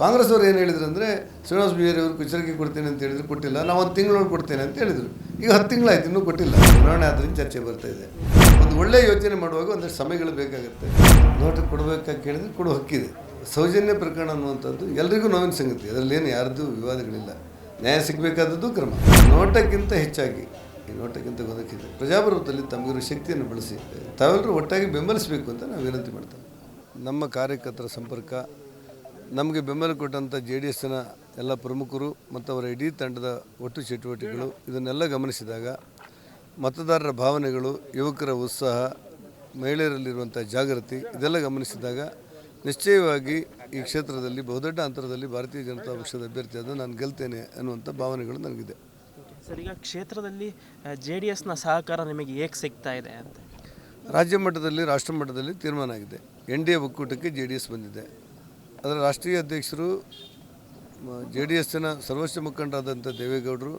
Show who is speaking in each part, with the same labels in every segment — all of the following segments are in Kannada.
Speaker 1: ಕಾಂಗ್ರೆಸ್ ಅವ್ರು ಏನು ಹೇಳಿದ್ರು ಅಂದರೆ, ಶ್ರೀನಿವಾಸ ಬಿಹಾರಿ ಅವರು ಕುಚರಕ್ಕೆ ಕೊಡ್ತೇನೆ ಅಂತ ಹೇಳಿದ್ರು, ಕೊಟ್ಟಿಲ್ಲ. ನಾವು ಒಂದು ತಿಂಗಳೊಳಗೆ ಕೊಡ್ತೇನೆ ಅಂತ ಹೇಳಿದರು. ಈಗ ಹತ್ತು ತಿಂಗಳಾಯ್ತು, ಇನ್ನೂ ಕೊಟ್ಟಿಲ್ಲ. ಚುನಾವಣೆ ಆದ್ರಿಂದ ಚರ್ಚೆ ಬರ್ತಾ ಇದೆ. ಒಂದು ಒಳ್ಳೆಯ ಯೋಚನೆ ಮಾಡುವಾಗ ಒಂದಷ್ಟು ಸಮಯಗಳು ಬೇಕಾಗುತ್ತೆ. ನೋಟು ಕೊಡಬೇಕಾಗಿ ಕೇಳಿದ್ರೆ ಕೊಡೋ, ಹಕ್ಕಿದೆ. ಸೌಜನ್ಯ ಪ್ರಕರಣ ಅನ್ನುವಂಥದ್ದು ಎಲ್ರಿಗೂ ನೋವಿನ ಸಂಗತಿ. ಅದರಲ್ಲೇನು ಯಾರ್ದು ವಿವಾದಗಳಿಲ್ಲ. ನ್ಯಾಯ ಸಿಗಬೇಕಾದದ್ದು ಕ್ರಮ. ನೋಟಕ್ಕಿಂತ ಹೆಚ್ಚಾಗಿ, ಈ ನೋಟಕ್ಕಿಂತ ಗೊದಕ್ಕಿದೆ ಪ್ರಜಾಪ್ರಭುತ್ವದಲ್ಲಿ ತಮಗಿರೋ ಶಕ್ತಿಯನ್ನು ಬಳಸಿ, ತಾವೆಲ್ಲರೂ ಒಟ್ಟಾಗಿ ಬೆಂಬಲಿಸಬೇಕು ಅಂತ ನಾವು ವಿನಂತಿ ಮಾಡ್ತೇವೆ. ನಮ್ಮ ಕಾರ್ಯಕರ್ತರ ಸಂಪರ್ಕ ನಮಗೆ ಬೆಂಬಲ ಕೊಟ್ಟಂಥ ಜೆ ಡಿ ಎಸ್ನ ಎಲ್ಲ ಪ್ರಮುಖರು ಮತ್ತು ಅವರ ಇಡೀ ತಂಡದ ಒಟ್ಟು ಚಟುವಟಿಕೆಗಳು ಇದನ್ನೆಲ್ಲ ಗಮನಿಸಿದಾಗ ಮತದಾರರ ಭಾವನೆಗಳು ಯುವಕರ ಉತ್ಸಾಹ ಮಹಿಳೆಯರಲ್ಲಿರುವಂಥ ಜಾಗೃತಿ ಇದೆಲ್ಲ ಗಮನಿಸಿದಾಗ ನಿಶ್ಚಯವಾಗಿ ಈ ಕ್ಷೇತ್ರದಲ್ಲಿ ಬಹುದೊಡ್ಡ ಅಂತರದಲ್ಲಿ ಭಾರತೀಯ ಜನತಾ ಪಕ್ಷದ ಅಭ್ಯರ್ಥಿಯಾದ ನಾನು ಗೆಲ್ತೇನೆ ಅನ್ನುವಂಥ ಭಾವನೆಗಳು ನನಗಿದೆ.
Speaker 2: ಸರ್ ಈಗ ಕ್ಷೇತ್ರದಲ್ಲಿ ಜೆ ಡಿ ಎಸ್ನ ಸಹಕಾರ ನಿಮಗೆ ಹೇಗೆ ಸಿಗ್ತಾ ಇದೆ ಅಂತ?
Speaker 1: ರಾಜ್ಯ ಮಟ್ಟದಲ್ಲಿ ರಾಷ್ಟ್ರ ಮಟ್ಟದಲ್ಲಿ ತೀರ್ಮಾನ ಆಗಿದೆ. ಎನ್ ಡಿ ಎ ಒಕ್ಕೂಟಕ್ಕೆ ಜೆ ಡಿ ಎಸ್ ಬಂದಿದೆ. ಅದರ ರಾಷ್ಟ್ರೀಯ ಅಧ್ಯಕ್ಷರು ಜೆ ಡಿ ಎಸ್ಸಿನ ಸರ್ವೋಚ್ಚ ಮುಖಂಡರಾದಂಥ ದೇವೇಗೌಡರು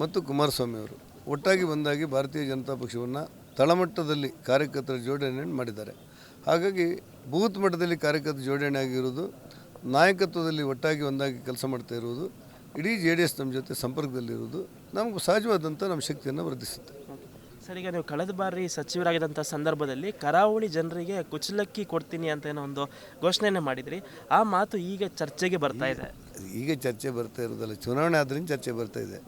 Speaker 1: ಮತ್ತು ಕುಮಾರಸ್ವಾಮಿ ಅವರು ಒಟ್ಟಾಗಿ ಬಂದಾಗಿ ಭಾರತೀಯ ಜನತಾ ಪಕ್ಷವನ್ನು ತಳಮಟ್ಟದಲ್ಲಿ ಕಾರ್ಯಕರ್ತರ ಜೋಡಣೆಯನ್ನು ಮಾಡಿದ್ದಾರೆ. ಹಾಗಾಗಿ ಬೂತ್ ಮಟ್ಟದಲ್ಲಿ ಕಾರ್ಯಕರ್ತರ ಜೋಡಣೆ ಆಗಿರುವುದು ನಾಯಕತ್ವದಲ್ಲಿ ಒಟ್ಟಾಗಿ ಒಂದಾಗಿ ಕೆಲಸ ಮಾಡ್ತಾ ಇರುವುದು ಇಡೀ ಜೆ ಡಿ ಎಸ್ ನಮ್ಮ ಜೊತೆ ಸಂಪರ್ಕದಲ್ಲಿರುವುದು ನಮಗೆ ಸಹಜವಾದಂಥ ನಮ್ಮ ಶಕ್ತಿಯನ್ನು ವರ್ಧಿಸುತ್ತೆ.
Speaker 2: ಸರ್, ಈಗ ನೀವು ಕಳೆದ ಬಾರಿ ಸಚಿವರಾಗಿದ್ದಂಥ ಸಂದರ್ಭದಲ್ಲಿ ಕರಾವಳಿ ಜನರಿಗೆ ಕುಚಲಕ್ಕಿ ಕೊಡ್ತೀನಿ ಅಂತ ಏನೋ ಒಂದು ಘೋಷಣೆಯನ್ನು ಮಾಡಿದ್ರಿ. ಆ ಮಾತು ಈಗ ಚರ್ಚೆಗೆ ಬರ್ತಾ ಇದೆ.
Speaker 1: ಈಗ ಚರ್ಚೆ ಬರ್ತಾ ಇರೋದಲ್ಲ, ಚುನಾವಣೆ ಆದ್ರಿಂದ ಚರ್ಚೆ ಬರ್ತಾ ಇದೆ.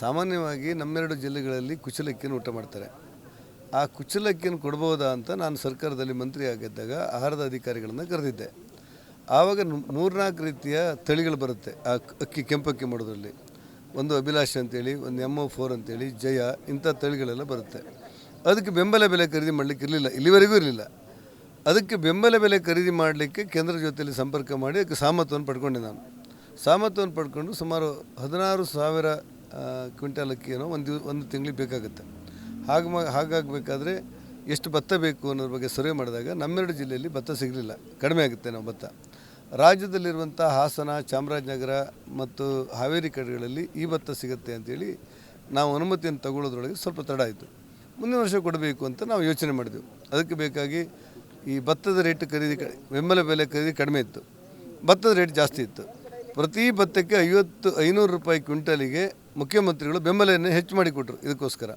Speaker 1: ಸಾಮಾನ್ಯವಾಗಿ ನಮ್ಮೆರಡು ಜಿಲ್ಲೆಗಳಲ್ಲಿ ಕುಚಲಕ್ಕಿಯನ್ನು ಊಟ ಮಾಡ್ತಾರೆ. ಆ ಕುಚಲಕ್ಕಿಯನ್ನು ಕೊಡ್ಬೋದಾ ಅಂತ ನಾನು ಸರ್ಕಾರದಲ್ಲಿ ಮಂತ್ರಿ ಆಗಿದ್ದಾಗ ಆಹಾರದ ಅಧಿಕಾರಿಗಳನ್ನು ಕರೆದಿದ್ದೆ. ಆವಾಗ ಮೂರ್ನಾಲ್ಕು ರೀತಿಯ ತಳಿಗಳು ಬರುತ್ತೆ ಆ ಅಕ್ಕಿ, ಕೆಂಪಕ್ಕಿ ಮಾಡೋದ್ರಲ್ಲಿ. ಒಂದು ಅಭಿಲಾಷ್ ಅಂತೇಳಿ, ಒಂದು ಎಂ ಒ ಫೋರ್ ಅಂತೇಳಿ, ಜಯ, ಇಂಥ ತಳಿಗಳೆಲ್ಲ ಬರುತ್ತೆ. ಅದಕ್ಕೆ ಬೆಂಬಲ ಬೆಲೆ ಖರೀದಿ ಮಾಡಲಿಕ್ಕೆ ಇರಲಿಲ್ಲ, ಇಲ್ಲಿವರೆಗೂ ಇರಲಿಲ್ಲ. ಅದಕ್ಕೆ ಬೆಂಬಲ ಬೆಲೆ ಖರೀದಿ ಮಾಡಲಿಕ್ಕೆ ಕೇಂದ್ರ ಜೊತೆಯಲ್ಲಿ ಸಂಪರ್ಕ ಮಾಡಿ ಅದಕ್ಕೆ ಸಾಮರ್ಥ್ಯವನ್ನು ಪಡ್ಕೊಂಡೆ ನಾನು. ಸಾಮರ್ಥ್ಯವನ್ನು ಪಡ್ಕೊಂಡು ಸುಮಾರು ಹದಿನಾರು ಸಾವಿರ ಕ್ವಿಂಟಲ್ ಒಂದು ಒಂದು ತಿಂಗಳಿಗೆ ಬೇಕಾಗುತ್ತೆ. ಹಾಗ ಹಾಗಾಗಬೇಕಾದ್ರೆ ಎಷ್ಟು ಭತ್ತ ಬೇಕು ಅನ್ನೋದ್ರ ಬಗ್ಗೆ ಸರ್ವೆ ಮಾಡಿದಾಗ ನಮ್ಮೆರಡು ಜಿಲ್ಲೆಯಲ್ಲಿ ಭತ್ತ ಸಿಗಲಿಲ್ಲ. ಕಡಿಮೆ ಆಗುತ್ತೆ ನಾವು ಭತ್ತ. ರಾಜ್ಯದಲ್ಲಿರುವಂಥ ಹಾಸನ, ಚಾಮರಾಜನಗರ ಮತ್ತು ಹಾವೇರಿ ಕಡೆಗಳಲ್ಲಿ ಈ ಭತ್ತ ಸಿಗುತ್ತೆ ಅಂತೇಳಿ ನಾವು ಅನುಮತಿಯನ್ನು ತಗೊಳ್ಳೋದ್ರೊಳಗೆ ಸ್ವಲ್ಪ ತಡ ಆಯಿತು. ಮುಂದಿನ ವರ್ಷ ಕೊಡಬೇಕು ಅಂತ ನಾವು ಯೋಚನೆ ಮಾಡಿದೆವು. ಅದಕ್ಕೆ ಬೇಕಾಗಿ ಈ ಭತ್ತದ ರೇಟ್ ಖರೀದಿ ಬೆಂಬಲ ಬೆಲೆ ಖರೀದಿ ಕಡಿಮೆ ಇತ್ತು. ಭತ್ತದ ರೇಟ್ ಜಾಸ್ತಿ ಇತ್ತು. ಪ್ರತಿ ಭತ್ತಕ್ಕೆ ಐವತ್ತು, ಐನೂರು ರೂಪಾಯಿ ಕ್ವಿಂಟಲಿಗೆ ಮುಖ್ಯಮಂತ್ರಿಗಳು ಬೆಂಬಲವನ್ನು ಹೆಚ್ಚು ಮಾಡಿಕೊಟ್ರು ಇದಕ್ಕೋಸ್ಕರ.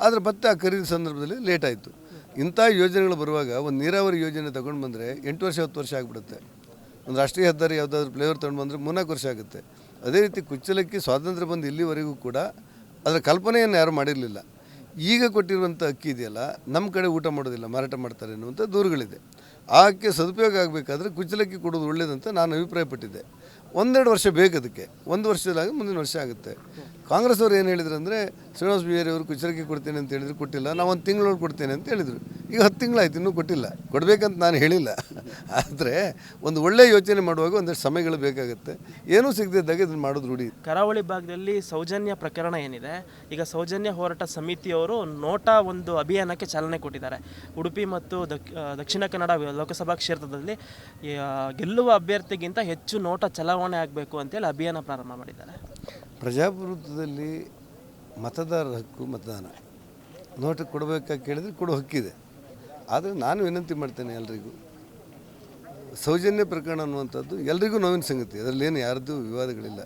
Speaker 1: ಆದರೆ ಭತ್ತ ಖರೀದಿ ಸಂದರ್ಭದಲ್ಲಿ ಲೇಟ್ ಆಯಿತು. ಇಂಥ ಯೋಜನೆಗಳು ಬರುವಾಗ ಒಂದು ನೀರಾವರಿ ಯೋಜನೆ ತಗೊಂಡು ಬಂದರೆ ಎಂಟು ವರ್ಷ, ಹತ್ತು ವರ್ಷ ಆಗಿಬಿಡುತ್ತೆ. ಒಂದು ರಾಷ್ಟ್ರೀಯ ಹೆದ್ದಾರಿ ಯಾವುದಾದ್ರು ಫ್ಲೇವರ್ ತಗೊಂಡು ಬಂದರೆ ಮೂರ್ನಾಲ್ಕು ವರ್ಷ ಆಗುತ್ತೆ. ಅದೇ ರೀತಿ ಕುಚ್ಚಲಕ್ಕಿ ಸ್ವಾತಂತ್ರ್ಯ ಬಂದು ಇಲ್ಲಿವರೆಗೂ ಕೂಡ ಅದರ ಕಲ್ಪನೆಯನ್ನು ಯಾರೂ ಮಾಡಿರಲಿಲ್ಲ. ಈಗ ಕೊಟ್ಟಿರುವಂಥ ಅಕ್ಕಿ ಇದೆಯಲ್ಲ ನಮ್ಮ ಕಡೆ ಊಟ ಮಾಡೋದಿಲ್ಲ, ಮಾರಾಟ ಮಾಡ್ತಾರೆ ಅನ್ನುವಂಥ ದೂರುಗಳಿದೆ. ಆ ಅಕ್ಕಿ ಸದುಪಯೋಗ ಆಗಬೇಕಾದ್ರೆ ಕುಚ್ಚಲಕ್ಕಿ ಕೊಡೋದು ಒಳ್ಳೆಯದಂತ ನಾನು ಅಭಿಪ್ರಾಯಪಟ್ಟಿದ್ದೆ. ಒಂದೆರಡು ವರ್ಷ ಬೇಕು ಅದಕ್ಕೆ. ಒಂದು ವರ್ಷದಾಗ ಮುಂದಿನ ವರ್ಷ ಆಗುತ್ತೆ. ಕಾಂಗ್ರೆಸ್ ಅವ್ರು ಏನು ಹೇಳಿದ್ರು ಅಂದರೆ, ಶ್ರೀನಿವಾಸ ಬಿಹಾರಿ ಅವರು ಕುಚರಕ್ಕೆ ಕೊಡ್ತೇನೆ ಅಂತ ಹೇಳಿದ್ರು, ಕೊಟ್ಟಿಲ್ಲ. ನಾವು ಒಂದು ತಿಂಗಳೊಳಗೆ ಕೊಡ್ತೇನೆ ಅಂತ ಹೇಳಿದರು. ಈಗ ಹತ್ತು ತಿಂಗಳಾಯ್ತು, ಇನ್ನೂ ಕೊಟ್ಟಿಲ್ಲ. ಕೊಡಬೇಕಂತ ನಾನು ಹೇಳಿಲ್ಲ. ಆದರೆ ಒಂದು ಒಳ್ಳೆಯ ಯೋಚನೆ ಮಾಡುವಾಗ ಒಂದಷ್ಟು ಸಮಯಗಳು ಬೇಕಾಗುತ್ತೆ. ಏನೂ ಸಿಗದಿದ್ದಾಗ ಇದನ್ನು ಮಾಡೋದು ರೂಢಿ.
Speaker 2: ಕರಾವಳಿ ಭಾಗದಲ್ಲಿ ಸೌಜನ್ಯ ಪ್ರಕರಣ ಏನಿದೆ, ಈಗ ಸೌಜನ್ಯ ಹೋರಾಟ ಸಮಿತಿಯವರು ನೋಟಾ ಒಂದು ಅಭಿಯಾನಕ್ಕೆ ಚಾಲನೆ ಕೊಟ್ಟಿದ್ದಾರೆ. ಉಡುಪಿ ಮತ್ತು ದಕ್- ದಕ್ಷಿಣ ಕನ್ನಡ ಲೋಕಸಭಾ ಕ್ಷೇತ್ರದಲ್ಲಿ ಗೆಲ್ಲುವ ಅಭ್ಯರ್ಥಿಗಿಂತ ಹೆಚ್ಚು ನೋಟ ಚಲಾವಣೆ ಆಗಬೇಕು ಅಂತೇಳಿ ಅಭಿಯಾನ ಪ್ರಾರಂಭ ಮಾಡಿದ್ದಾರೆ.
Speaker 1: ಪ್ರಜಾಪ್ರಭುತ್ವದಲ್ಲಿ ಮತದಾರರ ಹಕ್ಕು ಮತದಾನ. ನೋಟಿಗೆ ಕೊಡಬೇಕಾ ಕೇಳಿದರೆ ಕೊಡೋ ಹಕ್ಕಿದೆ. ಆದರೆ ನಾನು ವಿನಂತಿ ಮಾಡ್ತೇನೆ ಎಲ್ರಿಗೂ. ಸೌಜನ್ಯ ಪ್ರಕರಣ ಅನ್ನುವಂಥದ್ದು ಎಲ್ರಿಗೂ ನೋವಿನ ಸಂಗತಿ. ಅದರಲ್ಲೇನು ಯಾರದ್ದು ವಿವಾದಗಳಿಲ್ಲ.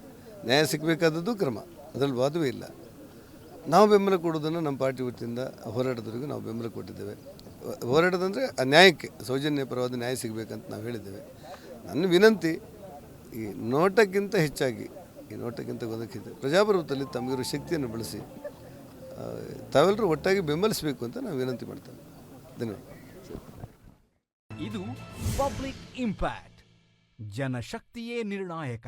Speaker 1: ನ್ಯಾಯ ಸಿಗಬೇಕಾದದ್ದು ಕ್ರಮ. ಅದರಲ್ಲಿ ವಾದವೇ ಇಲ್ಲ. ನಾವು ಬೆಂಬಲ ಕೊಡೋದನ್ನು ನಮ್ಮ ಪಾರ್ಟಿ ವತಿಯಿಂದ ಹೋರಾಟದವರೆಗೂ ನಾವು ಬೆಂಬಲ ಕೊಟ್ಟಿದ್ದೇವೆ. ಹೋರಾಟದಂದರೆ ಆ ನ್ಯಾಯಕ್ಕೆ ಸೌಜನ್ಯ ಪರವಾದ ನ್ಯಾಯ ಸಿಗಬೇಕಂತ ನಾವು ಹೇಳಿದ್ದೇವೆ. ನನ್ನ ವಿನಂತಿ ಈ ನೋಟಕ್ಕಿಂತ ಹೆಚ್ಚಾಗಿ, ಈ ನೋಟಕ್ಕಿಂತ ಗೊದಕ್ಕಿದೆ ಪ್ರಜಾಪ್ರಭುತ್ವದಲ್ಲಿ ತಮಗಿರೋ ಶಕ್ತಿಯನ್ನು ಬಳಸಿ ತಾವೆಲ್ಲರೂ ಒಟ್ಟಾಗಿ ಬೆಂಬಲಿಸಬೇಕು ಅಂತ ನಾವು ವಿನಂತಿ ಮಾಡ್ತೇವೆ. ಧನ್ಯವಾದ.
Speaker 3: ಇದು ಪಬ್ಲಿಕ್ ಇಂಪ್ಯಾಕ್ಟ್, ಜನಶಕ್ತಿಯೇ ನಿರ್ಣಾಯಕ.